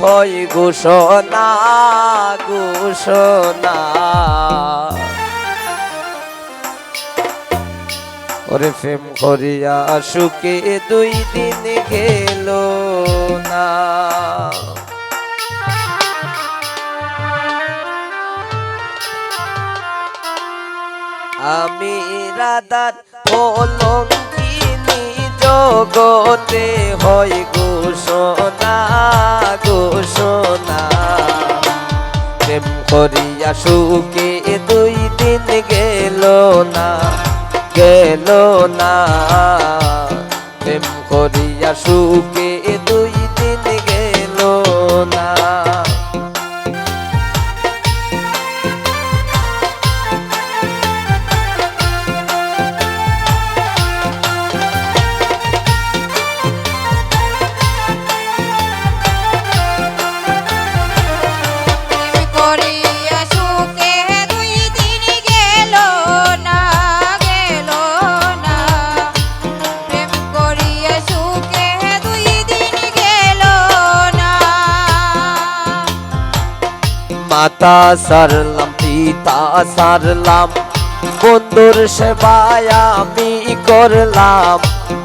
হয় ঘোষণা ঘোষণা। ওরে প্রেম করিয়া সুখে দুই দিন গেল না। আমি রাধার কলঙ্কিনী জগতে হয় সুখে দুই দিন গেল না গেল না। প্রেম করিয়া সুখে মাতা সারলাম পিতা সারলাম। বন্ধুর সেবায় আমি করলাম।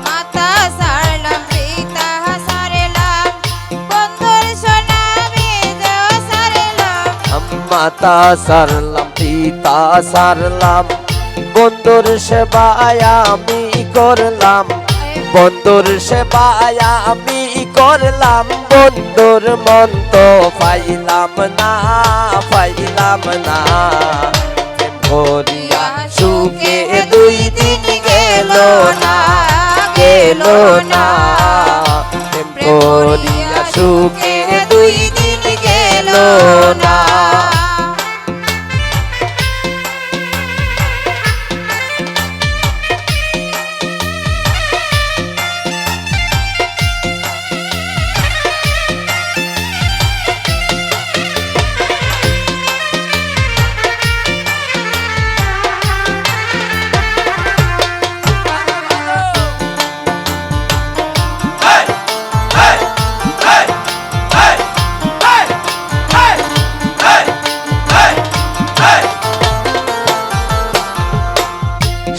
মাতা সারলাম পিতা সারলাম। বন্ধুর সোনা সারলাম। মাতা সারলাম পিতা সারলাম। বন্ধুর সেবায় আমি করলাম। বন্ধুর সেবায় আমি করলাম বন্ধুর তো পাইলাম না পাইলাম না। ভরিয়া সুখে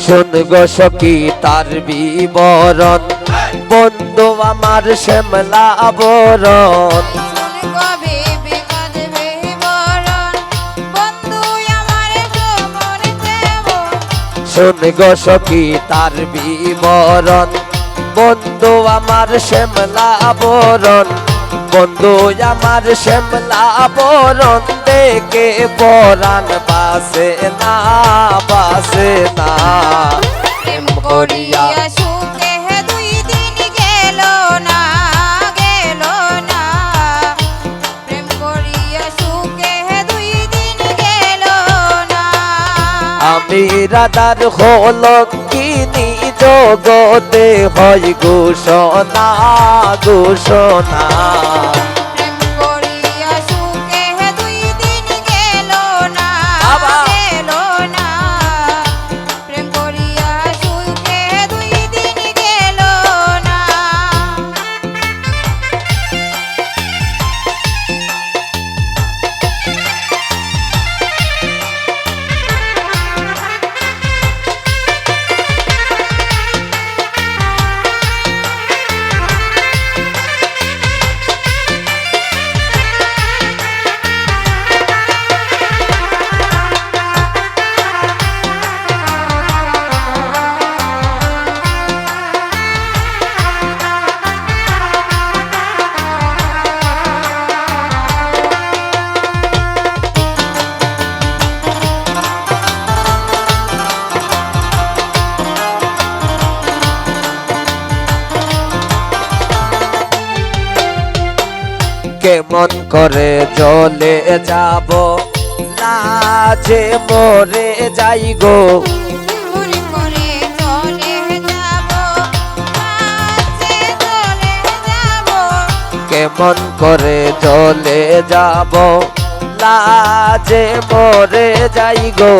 শোন গো সখী তার বিবরণ। বন্ধু আমার শ্যামলা আবরণ। শুন গো সখী তার বিবরণ। বন্ধু আমার শ্যামলা আবরণ। বন্ধু আমার শ্যামলা আবরণ দেখে পরাণ বাসে না বাসে না। করিয়া সুখে দুই দিন গেল না গেল না। প্রেম করিয়া সুখে দুই দিন গেল না। আমি রাধার হলঙ্কিনী জগতে হয় ঘোষণা ঘোষণা। কেমন করে চলে যাব? লাজে মরে যাই গো। কেমন করে চলে যাব? লাজে মরে যাই গো।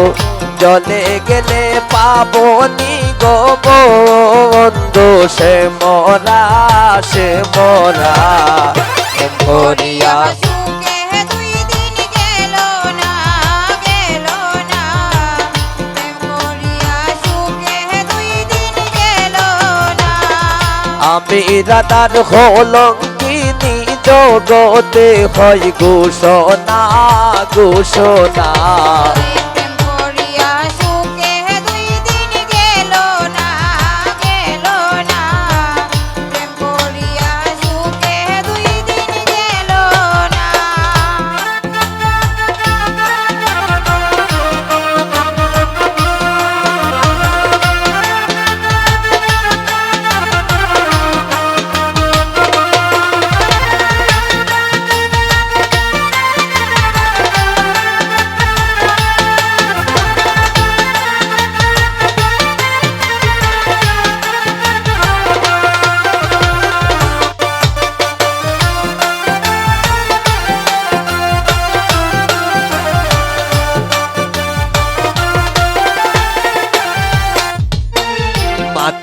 জলে গেলে পাবনি গো বন্ধু সে মরা সে মরা। করিয়া। আমি রাতার হলং কিনি জগতে হয় ঘোষণা ঘোষণা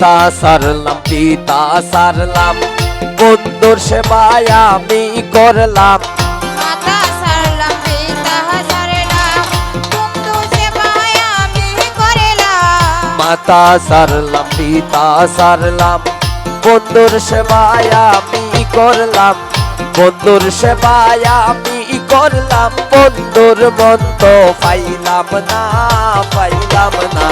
মাতা সারলাম পিতা সারলাম। বন্ধুর সেবায় আমি করলাম। মাতা সারলাম পিতা সারলাম। সেবায় আমি করলাম। মাতা সারলাম পিতা সারলাম। বন্ধুর সেবায় আমি করলাম। বন্ধুর সেবায় আমি করলাম। বন্ধুর মন্ত পাইলাম না পাইলাম না।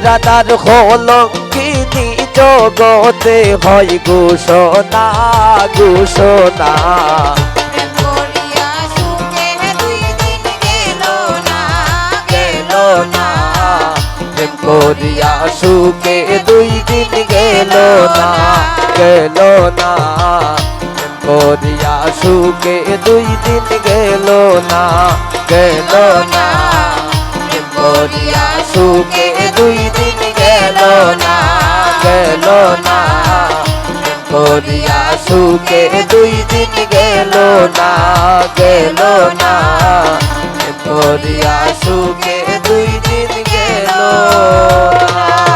আমি রাধার হলঙ্কিনী জগতে হয় ঘোষণা ঘোষণা। প্রেম করিয়া সুখে দুই দিন গেল না গেল না। প্রেম করিয়া সুখে দুই দিন গেল না গেল না। করিয়া সুখে দুই দিন গেল না গেল না। করিয়া সুখে দুই দিন গেল না গেল না। করিয়া সুখে দুই দিন গেল না।